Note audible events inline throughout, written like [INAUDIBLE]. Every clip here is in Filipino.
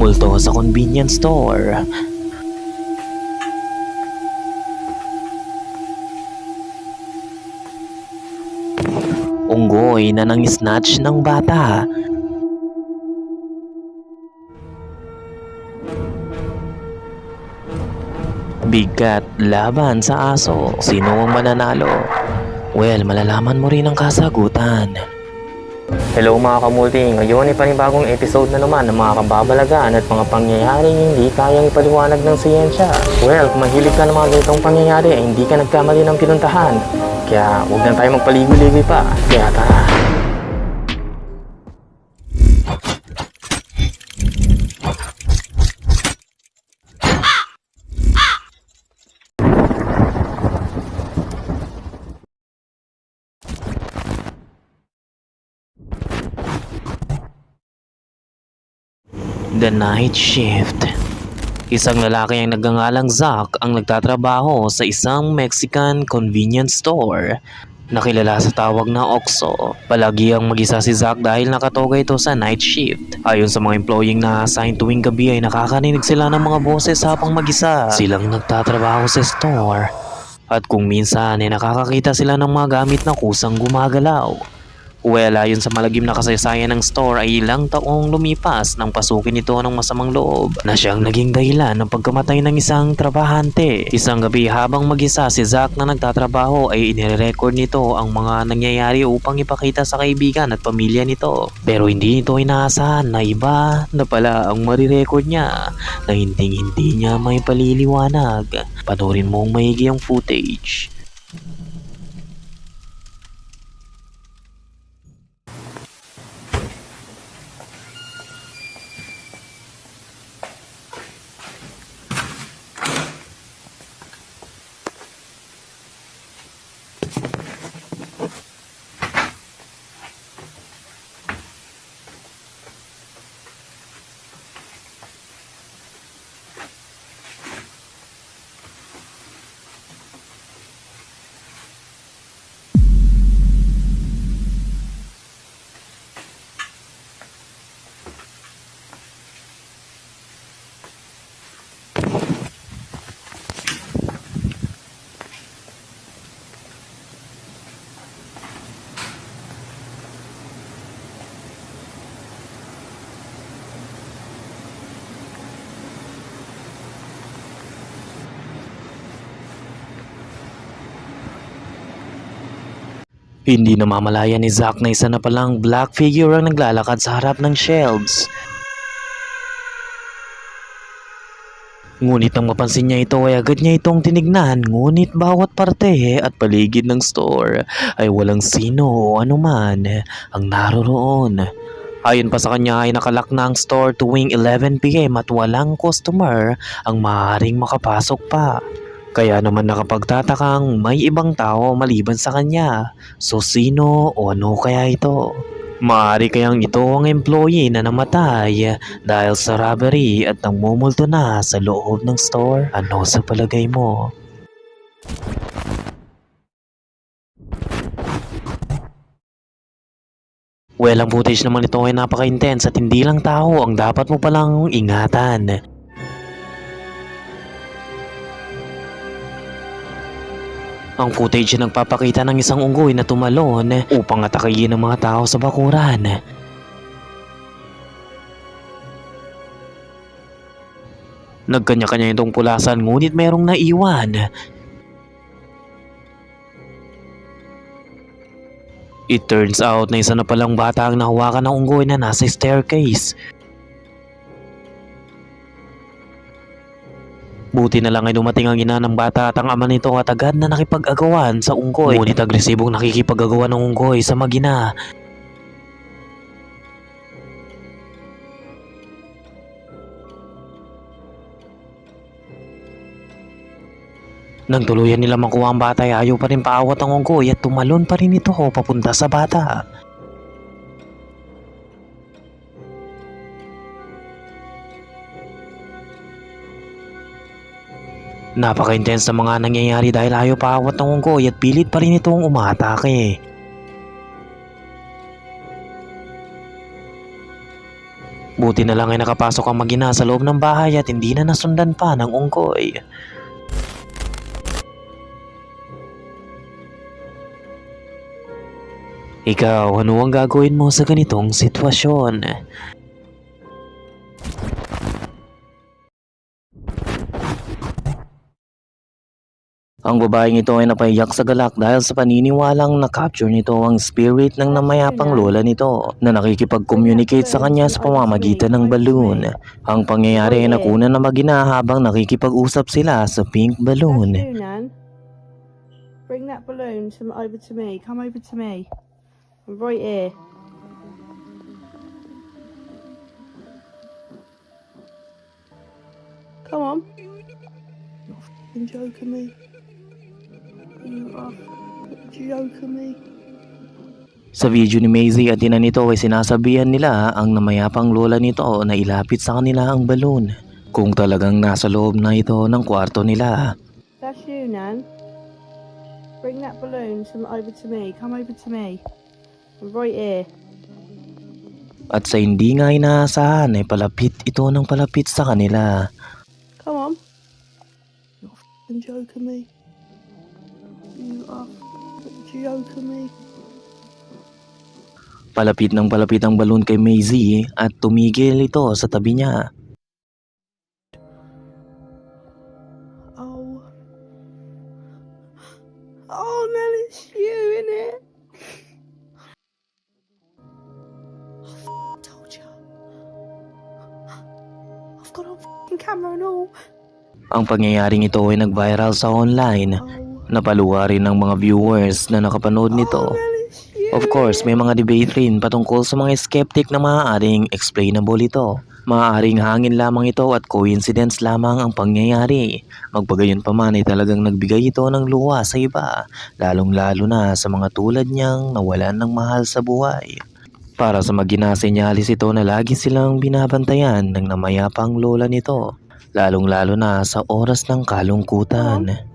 Multo sa convenience store. Unggoy na nang snatch ng bata. Bigat laban sa aso. Sino ang mananalo? Well, malalaman mo rin ang kasagutan. Hello mga kamulti, ngayon ay panibagong episode na naman ng mga kababalagaan at mga pangyayaring hindi kayang ipaliwanag ng siyensya. Well, kung mahilig ka ng mga ganitong pangyayari ay hindi ka nagkamali ng pinuntahan. Kaya huwag na tayo magpaligoy-ligoy pa. Kaya tara. Night Shift Isang lalaki ang nagngangalang Zack ang nagtatrabaho sa isang Mexican convenience store Nakilala sa tawag na OXXO. Palagi ang mag-isa si Zack dahil nakatoga ito sa night shift. Ayon sa mga employing na assign tuwing gabi ay nakakarinig sila ng mga boses habang mag-isa. Silang nagtatrabaho sa store. At kung minsan ay nakakakita sila ng mga gamit na kusang gumagalaw. Well, ayon sa malagim na kasaysayan ng store ay ilang taong lumipas nang pasukin ito ng masamang loob na siyang naging dahilan ng pagkamatay ng isang trabahante. Isang gabi habang mag-isa si Zack na nagtatrabaho ay inire-record nito ang mga nangyayari upang ipakita sa kaibigan at pamilya nito. Pero hindi nito inaasahan na iba na pala ang marirecord niya na hindi hindi niya may paliliwanag. Panorin mong maigi ang footage. Hindi namamalaya ni Zack na isa na palang black figure ang naglalakad sa harap ng shelves. Ngunit nang mapansin niya ito ay agad niya itong tinignan ngunit bawat parte at paligid ng store ay walang sino o anuman ang naroroon. Ayon pa sa kanya ay nakalak na ang store tuwing 11pm at walang customer ang maaaring makapasok pa. Kaya naman nakapagtatakang may ibang tao maliban sa kanya. So sino o ano kaya ito? Maaari kayang ito ang employee na namatay dahil sa robbery at nangmumulto na sa loob ng store. Ano sa palagay mo? Well, ang footage naman ito ay napaka-intense at hindi lang tao ang dapat mo palang ingatan. Ang footage nagpapakita ng isang unggoy na tumalon upang atakayin ng mga tao sa bakuran. Nagkanya-kanya itong pulasan ngunit merong naiwan. It turns out na isa na palang bata ang nahawakan ng unggoy na nasa staircase. Buti na lang ay dumating ang ina ng bata at ang ama nito at agad na nakipag-agawan sa unggoy. Ngunit agresibong nakikipag-agawan ng unggoy sa magina. Nang tuluyan nila makuha ang bata ay ayaw pa rin paawat ang unggoy at tumalon pa rin ito papunta sa bata. Napaka-intense ng mga nangyayari dahil ayaw paawat ng unggoy at pilit pa rin itong umatake. Buti na lang ay nakapasok ang magina sa loob ng bahay at hindi na nasundan pa ng unggoy. Ikaw, ano ang gagawin mo sa ganitong sitwasyon? Ang babaeng ito ay napaiyak sa galak dahil sa paniniwalang na-capture nito ang spirit ng namayapang lola nito na nakikipag-communicate sa kanya sa pamamagitan ng balloon. Ang pangyayari ay nakuna na magina habang nakikipag-usap sila sa pink balloon. Bring that balloon to, over to me. Come over to me. I'm right here. Come on. You're joking me. You are f***ing joking me. Sa video ni Maisie at ina nito ay sinasabihan nila ang namayapang lola nito na ilapit sa kanila ang balloon. Kung talagang nasa loob na ito ng kwarto nila. That's you, Nan. Bring that balloon to, over to me. Come over to me. I'm right here. At sa hindi nga inaasahan ay palapit ito ng palapit sa kanila. Come on. You're joking me. You are joking me. Palapit ng palapit ang balloon kay Maisie at tumigil ito sa tabi niya. Oh. Oh, it's you, innit? I told you. I've got on camera and all. Ang pangyayaring ito ay nag-viral sa online. Oh. Napaluwa rin ng mga viewers na nakapanood nito. Oh. Of course, may mga debate rin patungkol sa mga skeptic na maaaring explainable ito. Maaaring hangin lamang ito at coincidence lamang ang pangyayari. Magpagayon pa man ay talagang nagbigay ito ng luha sa iba, lalong-lalo na sa mga tulad niyang nawalan ng mahal sa buhay. Para sa magina senyalis ito na lagi silang binabantayan ng namayapang lola nito, lalong-lalo na sa oras ng kalungkutan.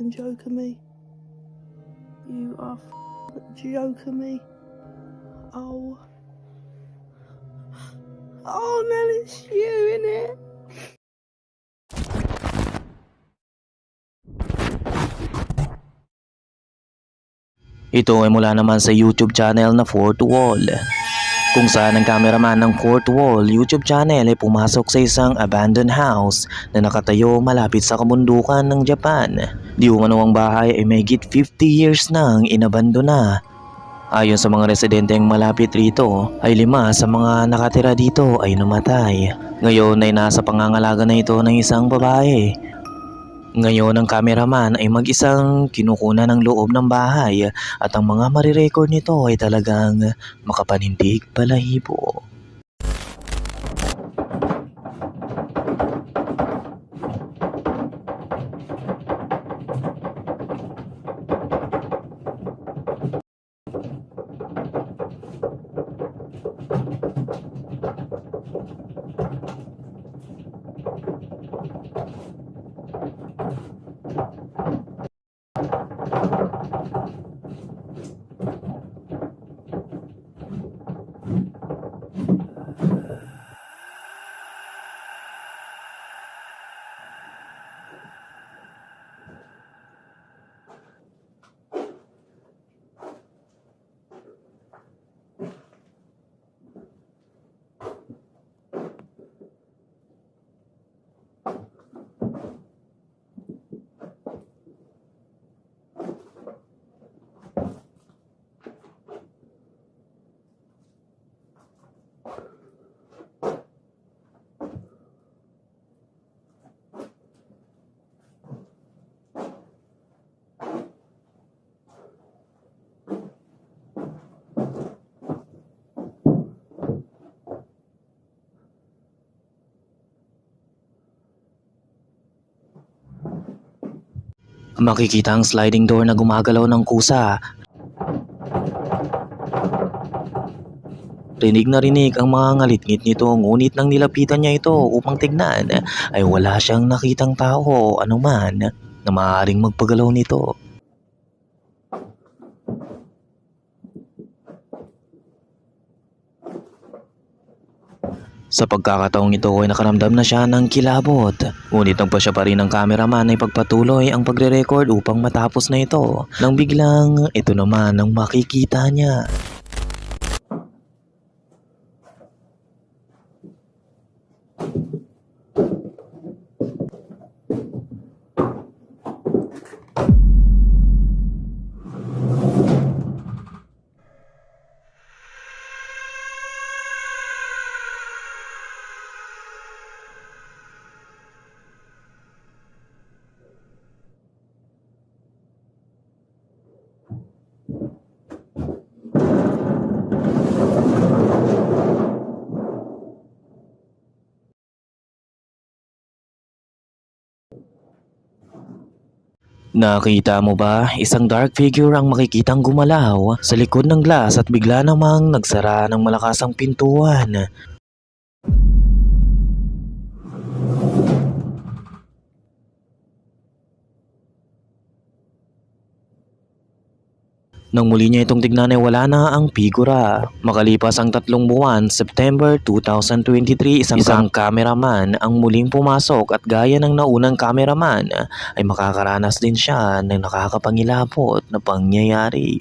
You're joking me. You are joking me. Oh. Oh, Nell, it's you, innit? Ito ay mula naman sa YouTube channel na Fourth Wall. Kung saan ang cameraman ng Fourth Wall YouTube channel ay pumasok sa isang abandoned house na nakatayo malapit sa kabundukan ng Japan. Di umano ang bahay ay may 50 years nang inabandona. Ayon sa mga residenteng malapit rito, ay lima sa mga nakatira dito ay namatay. Ngayon ay nasa pangangalaga na ito ng isang babae. Ngayon ang cameraman ay mag-isang kinukuna ng loob ng bahay at ang mga marirecord nito ay talagang makapanindig balahibo. Makikita ang sliding door na gumagalaw ng kusa. Rinig na rinig ang mga ngalitngit nito ngunit nang nilapitan niya ito upang tignan ay wala siyang nakitang tao anuman na maaaring magpagalaw nito. Sa pagkakataong ito ay nakaramdam na siya ng kilabot. Ngunit nagpa siya pa rin ng cameraman ay pagpatuloy ang pagre-record upang matapos na ito. Nang biglang ito naman ang makikita niya. Nakita mo ba? Isang dark figure ang makikitang gumalaw sa likod ng glass at bigla namang nagsara ng malakas ang pintuan. Nang muli niya itong tignan ay wala na ang figura. Makalipas ang tatlong buwan, September 2023, isang, isang cameraman ang muling pumasok at gaya ng naunang cameraman ay makakaranas din siya ng nakakapangilapot na pangyayari.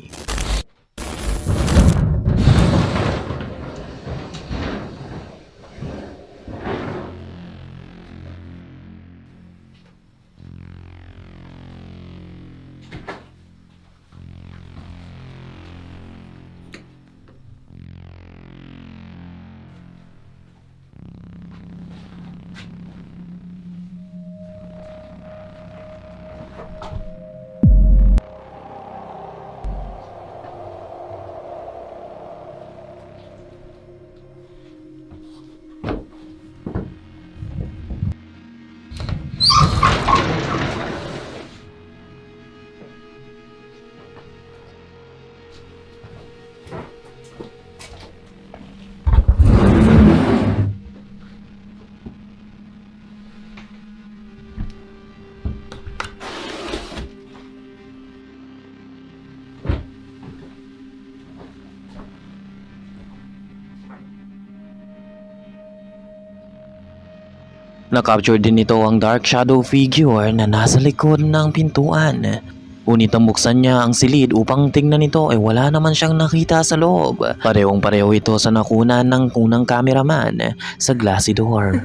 Nakapture din nito ang dark shadow figure na nasa likod ng pintuan. Ngunit ang buksan niya ang silid upang tingnan nito ay wala naman siyang nakita sa loob. Parehong pareho ito sa nakunan ng kunang cameraman sa glassy door.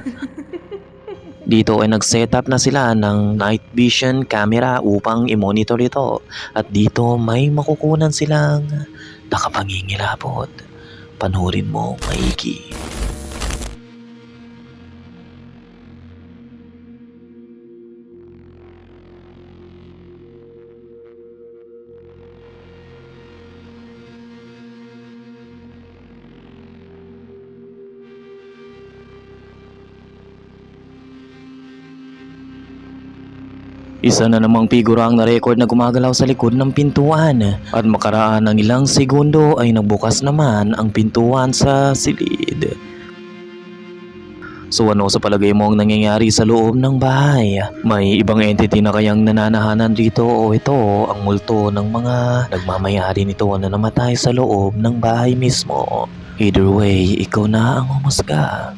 [LAUGHS] Dito ay nag-setup na sila ng night vision camera upang i-monitor ito at dito may makukunan silang nakapangingilabot. Panurin mo maigi. Isa na namang figura ang na-record na gumagalaw sa likod ng pintuan at makaraan ng ilang segundo ay nagbukas naman ang pintuan sa silid. So ano sa palagay mo ang nangyayari sa loob ng bahay? May ibang entity na kayang nananahanan dito o ito ang multo ng mga nagmamayari nito na namatay sa loob ng bahay mismo? Either way, ikaw na ang humusga.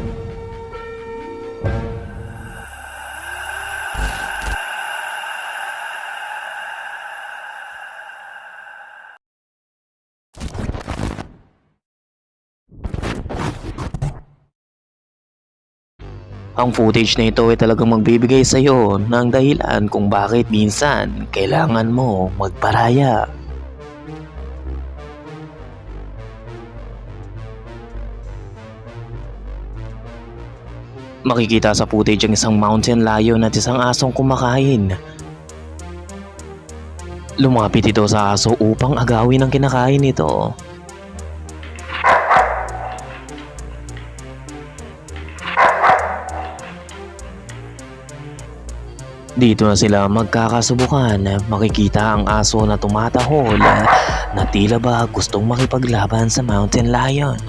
Ang footage na ito ay talagang magbibigay sa iyo ng dahilan kung bakit minsan kailangan mo magparaya. Makikita sa footage ang isang mountain lion at isang asong kumakain. Lumapit ito sa aso upang agawin ang kinakain nito. Dito na sila magkakasubukan. Makikita ang aso na tumatahol na tila ba gustong makipaglaban sa mountain lion.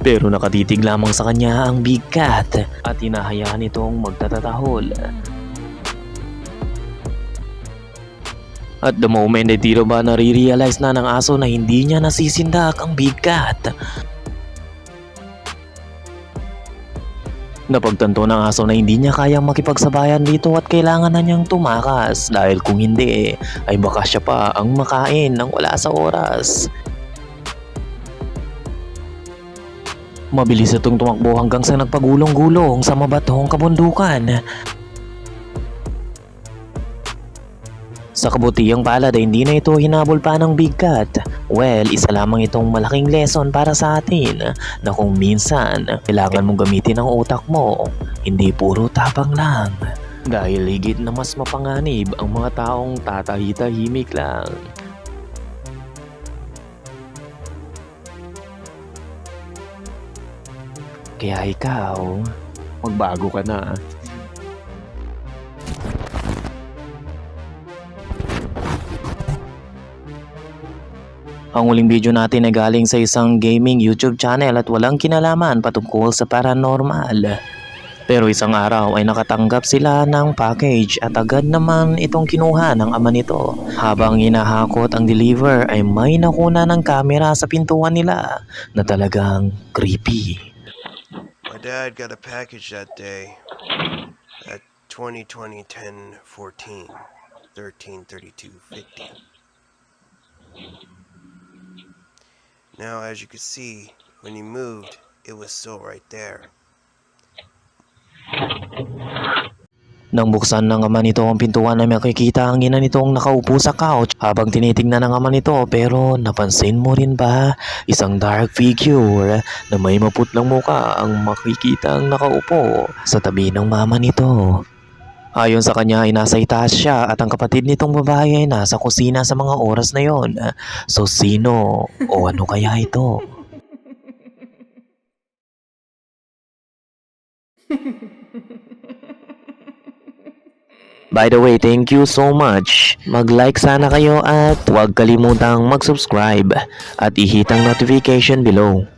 Pero nakatitig lamang sa kanya ang big cat at hinahayaan itong magtatatahol. At the moment ay tila ba nare-realize na ng aso na hindi niya nasisindak ang big cat. Napagtanto ng aso na hindi niya kayang makipagsabayan dito at kailangan na niyang tumakas dahil kung hindi ay baka siya pa ang makain ng wala sa oras. Mabilis itong tumakbo hanggang sa nagpagulong-gulong sa mabatong kabundukan. Sa kabutihang palad ay hindi na ito hinabol pa ng big cat. Well, isa lamang itong malaking lesson para sa atin na kung minsan kailangan mong gamitin ang utak mo, hindi puro tapang lang. Dahil higit na mas mapanganib ang mga taong tatahi-tahimik lang. Kaya ikaw, magbago ka na. Ang huling video natin ay galing sa isang gaming YouTube channel at walang kinalaman patungkol sa paranormal. Pero isang araw ay nakatanggap sila ng package at agad naman itong kinuha ng ama nito. Habang hinahakot ang deliver ay may nakuna ng kamera sa pintuan nila na talagang creepy. My dad got a package that day at 2020 10 14 13 32 50. Now, as you can see, when he moved, it was still right there. Nang buksan ng ama nito ang pintuan ay makikita ang ina nitong nakaupo sa couch habang tinitingnan ng ama nito pero napansin mo rin ba isang dark figure na may maputlang muka ang makikita ang nakaupo sa tabi ng mama nito. Ayon sa kanya ay nasa itaas siya at ang kapatid nitong babae ay nasa kusina sa mga oras na yon. So sino o ano kaya ito? [LAUGHS] By the way, thank you so much. Mag-like sana kayo at huwag kalimutang mag-subscribe at i-hit ang notification below.